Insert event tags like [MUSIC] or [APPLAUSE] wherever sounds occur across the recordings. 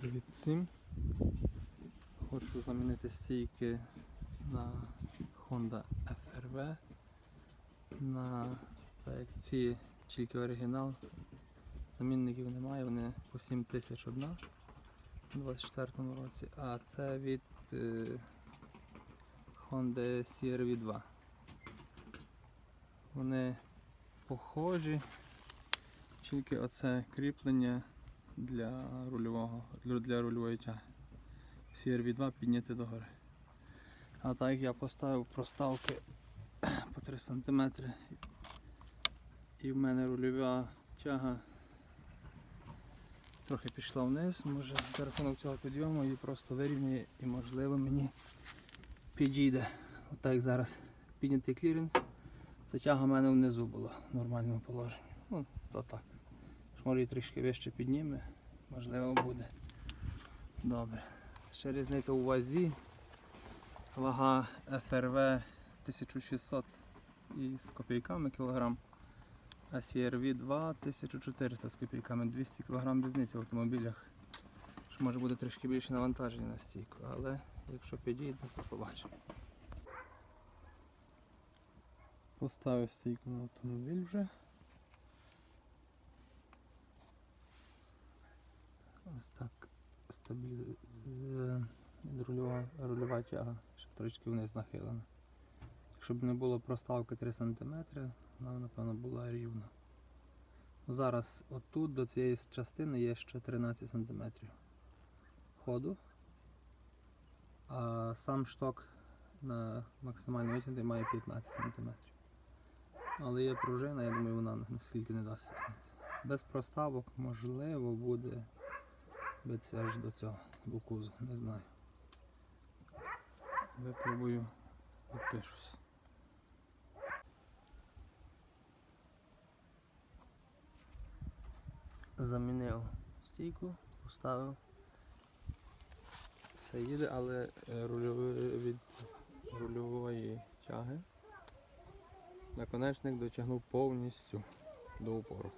Привіт всім. Хочу замінити стійки на Honda FRV на ці тільки оригінал. Замінників немає, вони по 7 тисяч одна у 24 році, а це від е, Honda CRV 2. Вони похожі, тільки оце кріплення для рульового, для рульової тяги. CRV2 підняти догори. А так як я поставив проставки [CLEARS THROAT] по 3 см і в мене рульова тяга трохи пішла вниз, може за рахунок цього підйому її просто вирівнює і можливо мені підійде. Отак як зараз піднятий кліренс, то тяга в мене внизу була в нормальному положенні. Ну, то так. Може і трішки вище підніме, можливо буде. Добре. Ще різниця у вазі. Вага FRV 1600 і з копійками кілограм. А CRV 2 1400 з копійками, 200 кг різниця в автомобілях. Що може буде трішки більше навантаження на стійку, але якщо підійде, то побачимо. Поставив стійку на автомобіль вже. Ось так стабіль... е, рульова, рульова тяга, ще трішки вниз нахилена. Якщо б не було проставки 3 см, вона напевно була рівна. Ну, Зараз отут до цієї частини є ще 13 см ходу, а сам шток на максимально витягнутий має 15 см. Але є пружина, я думаю, вона наскільки не дасть тиснути. Без проставок можливо буде бити аж до цього до кузу, не знаю. Випробую, відпишусь. Замінив стійку, поставив. Все їде, але е, рульовий від рульової тяги наконечник дотягнув повністю до упору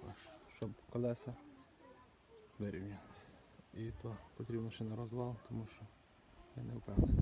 щоб колеса вирівнялися. І то потрібно ще на розвал, тому що я не впевнений.